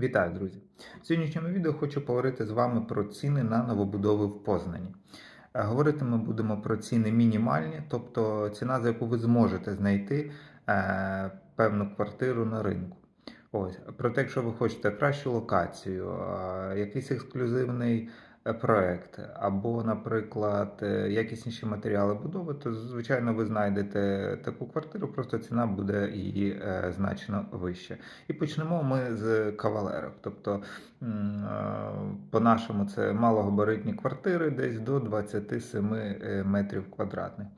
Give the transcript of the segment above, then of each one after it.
Вітаю, друзі! В сьогоднішньому відео хочу поговорити з вами про ціни на новобудови в Познані. Е, Говорити ми будемо про ціни мінімальні, тобто ціна, за яку ви зможете знайти е, певну квартиру на ринку. Ось, проте, якщо ви хочете кращу локацію, е, якийсь ексклюзивний е, проект, або, наприклад, е, якісніші матеріали будови, то звичайно ви знайдете таку квартиру, просто ціна буде її е, значно вища. І почнемо ми з кавалерок. Тобто, по-нашому, це малогабаритні квартири, десь до 27 е, метрів квадратних.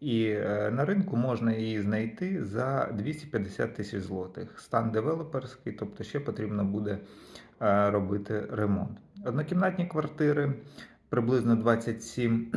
І на ринку можна її знайти за 250 тисяч злотих. Стан девелоперський, тобто ще потрібно буде робити ремонт. Однокімнатні квартири приблизно 27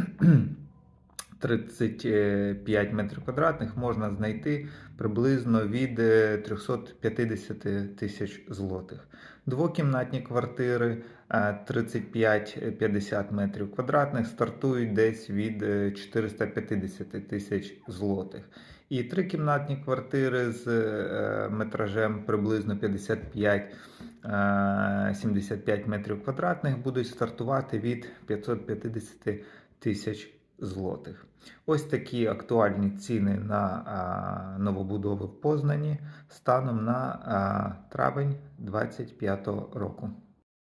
35 метрів квадратних можна знайти приблизно від е, 350 тисяч злотих. Двокімнатні квартири е, 35-50 метрів квадратних стартують десь від е, 450 тисяч злотих. І трикімнатні квартири з е, метражем приблизно 55 е, 75 метрів квадратних будуть стартувати від 550 тисяч злотих. Ось такі актуальні ціни на новобудови в Познані станом на травень 2025 року.